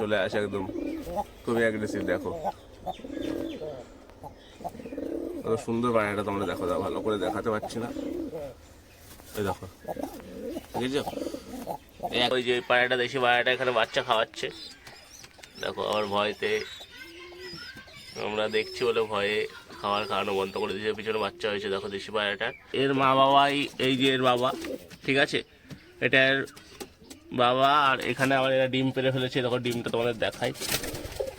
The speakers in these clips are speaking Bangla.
চলে আসে একদম। খুবই অ্যাগ্রেসিভ দেখো। কত সুন্দর পায়রাটা তোমরা দেখো, দাও, ভালো করে দেখাতে পারছি না। এই দেখো। বুঝেছ ওই যে পায়রাটা দেশি পায়রাটা এখানে বাচ্চা খাওয়াচ্ছে। দেখো, আবার ভয়তে আমরা দেখছি বলে ভয়ে খাওয়ার খাওয়ানো বন্ধ করে দিয়েছে, পিছনে বাচ্চা হয়েছে, দেখো দেশি পায়রাটার এর মা বাবাই এই যে এর বাবা, ঠিক আছে? এটার বাবা, আর এখানে আমার এরা ডিম পেরে ফেলেছে, দেখো ডিমটা তোমাদের দেখাই।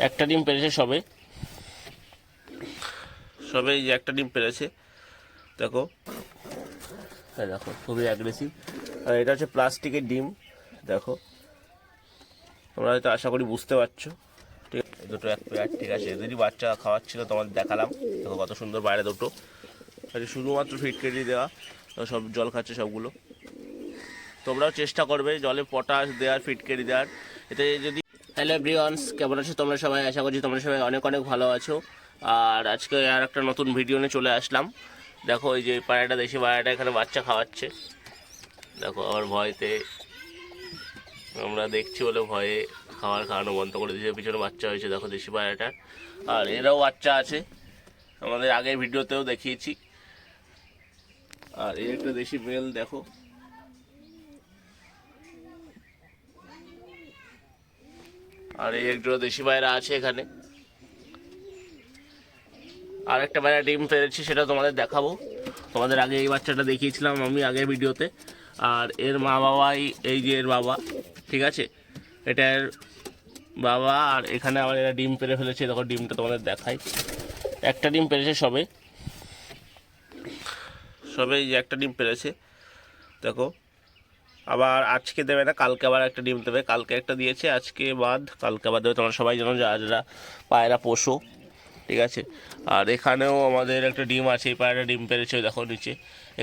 একটা ডিম পেরেছে সবে। সবে যে একটা ডিম পেরেছে, দেখো। হ্যাঁ দেখো, খুবই অ্যাগ্রেসিভ আর এটা হচ্ছে প্লাস্টিকের ডিম, দেখো। তোমরা হয়তো আশা করি বুঝতে পারছ। ঠিক আছে দুটো এক পেয়ার ঠিক আছে। এদেরই বাচ্চা খাওয়াচ্ছিল, তোমাদের দেখালাম। দেখো কত সুন্দর বাইরে দুটো। শুধুমাত্র ফিটকেটি দেওয়া সব জল খাচ্ছে সবগুলো। তোমরাও চেষ্টা করবে জলে পটাশ দেওয়ার, ফিটকেরি দেওয়ার। এতে যদি হ্যালো এভরিওয়ানস কেমন আছো তোমরা সবাই? আশা করছি তোমরা সবাই অনেক অনেক ভালো আছো। আর আজকে আর একটা নতুন ভিডিও নিয়ে চলে আসলাম। দেখো এই যে পায়রাটা দেশি পায়রাটা এখানে বাচ্চা খাওয়াচ্ছে। দেখো আবার ভয়তে আমরা দেখছি বলে ভয়ে খাওয়ার খাওয়ানো বন্ধ করে দিয়েছে। পিছনে বাচ্চা হয়েছে, দেখো দেশি পায়রাটার আর এরাও বাচ্চা আছে। আমাদের আগের ভিডিওতেও দেখিয়েছি। আর এই একটা দেশি মেল দেখো। আর এই একটু দেশি পায়রা আছে এখানে। আর একটা পায়রা ডিম পেরেছি সেটা তোমাদের দেখাবো। তোমাদের আগে এই বাচ্চাটা দেখিয়েছিলাম আমি আগের ভিডিওতে। আর এর মা বাবাই, এই যে এর বাবা, ঠিক আছে? এটার বাবা, আর এখানে আবার এরা ডিম পেরে ফেলেছে। দেখো, ডিমটা তোমাদের দেখাই। একটা ডিম পেরেছে সবে। সবে একটা ডিম পেরেছে। দেখো আবার আজকে দেবে না, কালকে আবার একটা ডিম দেবে। কালকে একটা দিয়েছে, আজকে বাদ, কালকে আবার দেবে। তোমরা সবাই জানো যারা যারা পায়রা পোষো, ঠিক আছে? আর এখানেও আমাদের একটা ডিম আছে, এই পায়রা ডিম পেরেছে দেখো নিচে।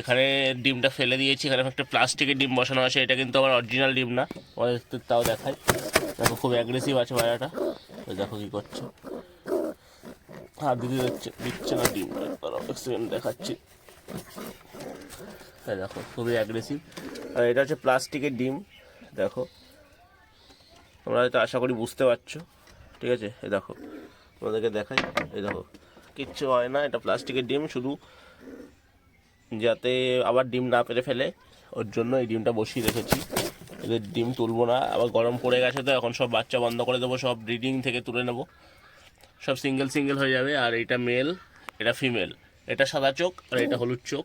এখানে ডিমটা ফেলে দিয়েছি, এখানে একটা প্লাস্টিকের ডিম বসানো আছে, এটা কিন্তু আমার অরিজিনাল ডিম না আমাদের তাও দেখাই। দেখো খুব অ্যাগ্রেসিভ আছে পায়রাটা। দেখো কী করছে। হাত দিতে দিচ্ছে দিচ্ছে না ডিম দেখাচ্ছি। দেখো, খুবই অ্যাগ্রেসিভ আর এটা হচ্ছে প্লাস্টিকের ডিম, দেখো। তোমরা হয়তো আশা করি বুঝতে পারছ, ঠিক আছে? এই দেখো, তোমাদেরকে দেখাই, এই দেখো। কিচ্ছু হয় না, এটা প্লাস্টিকের ডিম, শুধু যাতে আবার ডিম না পেরে ফেলে, ওর জন্য এই ডিমটা বসিয়ে রেখেছি। এদের ডিম তুলবো না, আবার গরম পড়ে গেছে তো, এখন সব বাচ্চা বন্ধ করে দেবো, সব ব্রিডিং থেকে তুলে নেব। সব সিঙ্গেল সিঙ্গেল হয়ে যাবে, আর এটা মেল, এটা ফিমেল। এটা সাদা চোখ, আর এটা হলুদ চোখ।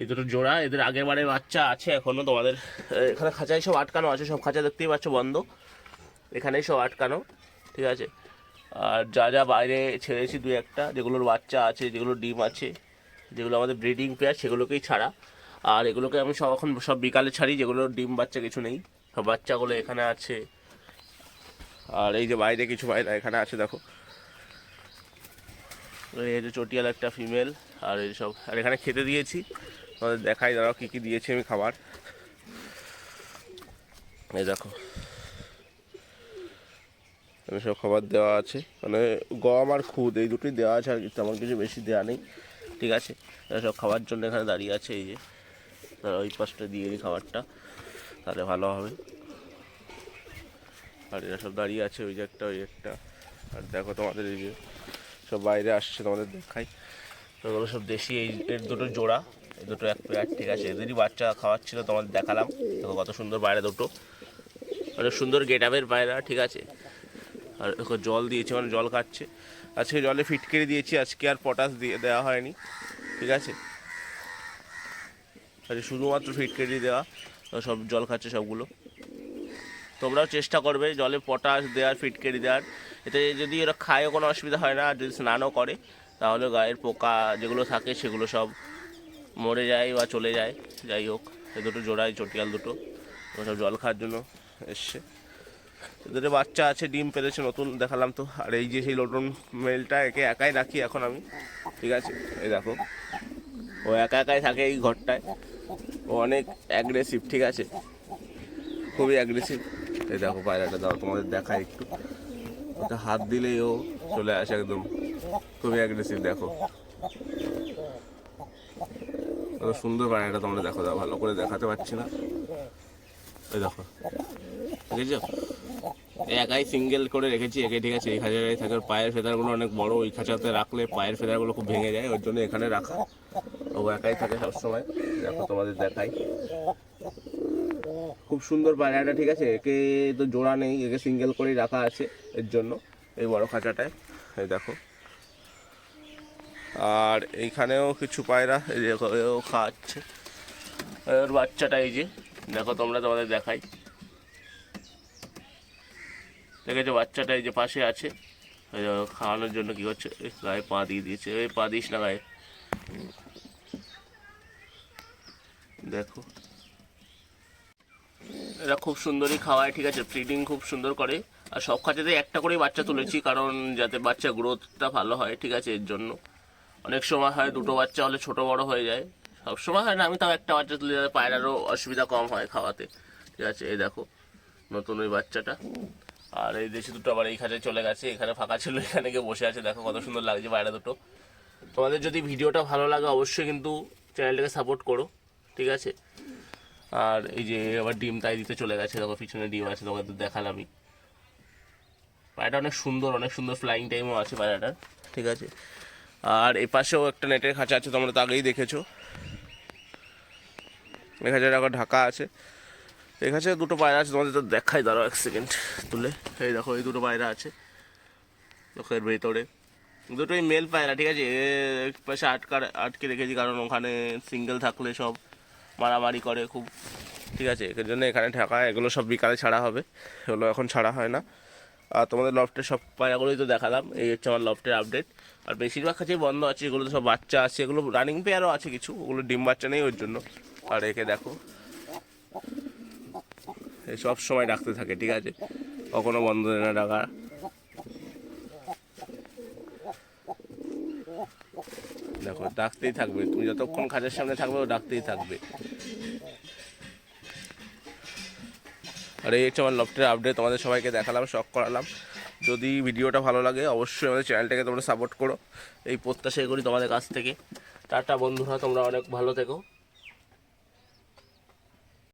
এই দুটো জোড়া, এদের আগের বারে বাচ্চা আছে এখনও তোমাদের এখানে খাঁচায় সব আটকানো আছে, সব খাঁচা দেখতেই পাচ্ছ বন্ধ। এখানেই সব আটকানো, ঠিক আছে? আর যা যা বাইরে ছেড়েছি দু একটা, যেগুলোর বাচ্চা আছে যেগুলোর ডিম আছে, যেগুলো আমাদের ব্রিডিং পেয়ার সেগুলোকেই ছাড়া। আর এগুলোকে আমি সব এখন সব বিকালে ছাড়ি যেগুলোর ডিম বাচ্চা কিছু নেই। সব বাচ্চাগুলো এখানে আছে। আর এই যে বাইরে কিছু বাইরে এখানে আছে, দেখো। এই যে চটিয়াল একটা ফিমেল আর এই সব, আর এখানে খেতে দিয়েছি। তোমাদের দেখাই, দাঁড়াও, কী কী দিয়েছি আমি খাবার। এই দেখো। এখানে সব খাবার দেওয়া আছে। মানে গম আর খুদ, এই দুটোই দেওয়া আছে আর কি, তেমন কিছু বেশি দেওয়া নেই। ঠিক আছে? এরা সব খাওয়ার জন্য এখানে দাঁড়িয়ে আছে, এই যে। তারা ওই পাশটা দিয়ে দিই খাবারটা, তাহলে ভালো হবে। আর এরা সব দাঁড়িয়ে আছে, ওই যে একটা, ওই একটা। আর দেখো তোমাদের এই যে, সব বাইরে আসছে, তোমাদের দেখাই। সব দেশি, এই এর দুটো জোড়া। এই দুটো এক পেয়ার, ঠিক আছে। এদেরই বাচ্চা খাওয়াচ্ছিল, তোমাদের দেখালাম। দেখো কত সুন্দর বাইরে দুটো। অনেক সুন্দর গেট আপের পায়রা ঠিক আছে। আর দেখো জল দিয়েছে মানে জল খাচ্ছে। আজকে জলে ফিটকেরি দিয়েছি, আজকে আর পটাশ দিয়ে দেওয়া হয়নি, ঠিক আছে। আজকে শুধুমাত্র ফিটকেরি দেওয়া সব জল খাচ্ছে সবগুলো। তোমরাও চেষ্টা করবে, জলে পটাশ দেওয়ার, ফিটকেরি দেওয়ার। এতে যদি এরা খায়ও কোনো অসুবিধা হয় না, আর যদি স্নানও করে, তাহলে গায়ের পোকা যেগুলো থাকে, সেগুলো সব মরে যায় বা চলে যায়, যাই হোক, এ দুটো জোড়ায় চটিয়াল দুটো সব জল খাওয়ার জন্য এসছে। এদের বাচ্চা আছে, ডিম পেরেছে, নতুন দেখালাম তো। আর এই যে সেই নতুন মেলটা একে একাই রাখি এখন আমি, ঠিক আছে? এই দেখো, ও একা একাই থাকে এই ঘরটায়। ও অনেক অ্যাগ্রেসিভ ঠিক আছে? খুবই অ্যাগ্রেসিভ এই দেখো, পায়রাটা দাও, তোমাদের দেখায় একটু। ওটা হাত দিলেই ও চলে আসে একদম। খুবই অ্যাগ্রেসিভ দেখো। কত সুন্দর পায়রাটা তোমরা দেখো, দাও, ভালো করে দেখাতে পারছি না। এই দেখো। দেখেছ? একাই সিঙ্গেল করে রেখেছি, একে ঠিক আছে, এই খাঁচাটাই থাকে। পায়ের ফেদারগুলো অনেক বড়, ওই খাঁচাতে রাখলে পায়ের ফেদারগুলো খুব ভেঙে যায় ওর জন্য এখানে রাখা। ও একাই থাকে সবসময়। দেখো, তোমাদের দেখাই। খুব সুন্দর পায়রাটা ঠিক আছে? একে তো জোড়া নেই, একে সিঙ্গেল করেই রাখা আছে এর জন্য, এই বড় খাঁচাটায়। এই দেখো। আর এইখানেও কিছু পায়রা এও খাওয়াচ্ছে ওর বাচ্চাটা এই যে, দেখো তোমরা তোমাদের দেখাই। দেখেছ, বাচ্চাটা এই যে পাশে আছে। খাওয়ানোর জন্য কি করছে? গায়ে পা দিয়ে দিয়েছে। ওই পা দিস না গায়ে। দেখো। এরা খুব সুন্দরই খাওয়ায়, ঠিক আছে? ফিডিং খুব সুন্দর করে। আর সব খাঁচাতে একটা করেই বাচ্চা তুলেছি, কারণ যাতে বাচ্চা গ্রোথটা ভালো হয়, ঠিক আছে, এর জন্য। অনেক সময় হয় দুটো বাচ্চা হলে ছোট বড় হয়ে যায়। সব সময় হয় না, আমি তাও একটা বাচ্চা তুলে যাতে পায়রারও অসুবিধা কম হয় খাওয়াতে। ঠিক আছে, এই দেখো, নতুন ওই বাচ্চাটা। আর এই দেশে দুটো আবার এই খাঁচায় চলে গেছে, এখানে ফাঁকা ছিল, এখানে গিয়ে বসে আছে, দেখো কত সুন্দর লাগছে পায়রা দুটো। তোমাদের যদি ভিডিওটা ভালো লাগে অবশ্যই কিন্তু চ্যানেলটাকে সাপোর্ট করো, ঠিক আছে? আর এই যে আবার ডিম তাই দিতে চলে গেছে, দেখো পিছনে ডিম আছে তোমাকে তো দেখালামই। পায়রাটা অনেক সুন্দর অনেক সুন্দর ফ্লাইং টাইমও আছে পায়রাটার, ঠিক আছে? আর এ পাশেও একটা নেটের খাঁচা আছে, তোমরা তো আগেই দেখেছ। এই খাঁচাটা আবার ঢাকা আছে। এই খাঁচা দুটো পায়রা আছে, তোমাদের তো দেখাই, দাঁড়াও এক সেকেন্ড তুলে। এই দেখো, এই দুটো পায়রা আছে এর ভেতরে। দুটোই মেল পায়রা, ঠিক আছে? এর পাশে আটকা আটকে রেখেছি, কারণ ওখানে সিঙ্গেল থাকলে সব মারামারি করে খুব। ঠিক আছে, এর জন্য এখানে ঢাকা, এগুলো সব বিকালে ছাড়া হবে। এগুলো এখন ছাড়া হয় না। আর তোমাদের লফটের সব পায়রাগুলোই তো দেখালাম, এই হচ্ছে আমার লফটের আপডেট আর বেশিরভাগ কাছেই বন্ধ আছে এগুলো তো সব বাচ্চা আছে, এগুলো রানিং পেয়ারও আছে কিছু, ওগুলো ডিম বাচ্চা নেই ওর জন্য। আর একে দেখো সব সময় ডাকতে থাকে, ঠিক আছে? কখনো বন্ধ দেয় না ডাকা। দেখো, ডাকতেই থাকবে, তুমি যতক্ষণ খাঁচার সামনে থাকবে, ও ডাকতেই থাকবে। আর এই হচ্ছে আমার লফটের আপডেট তোমাদের সবাইকে দেখালাম শখ করালাম। যদি ভিডিওটা ভালো লাগে, অবশ্যই আমাদের চ্যানেলটাকে তোমরা সাপোর্ট করো। এই প্রত্যাশাই করি তোমাদের কাছ থেকে। টাটা বন্ধুরা, তোমরা অনেক ভালো থেকো।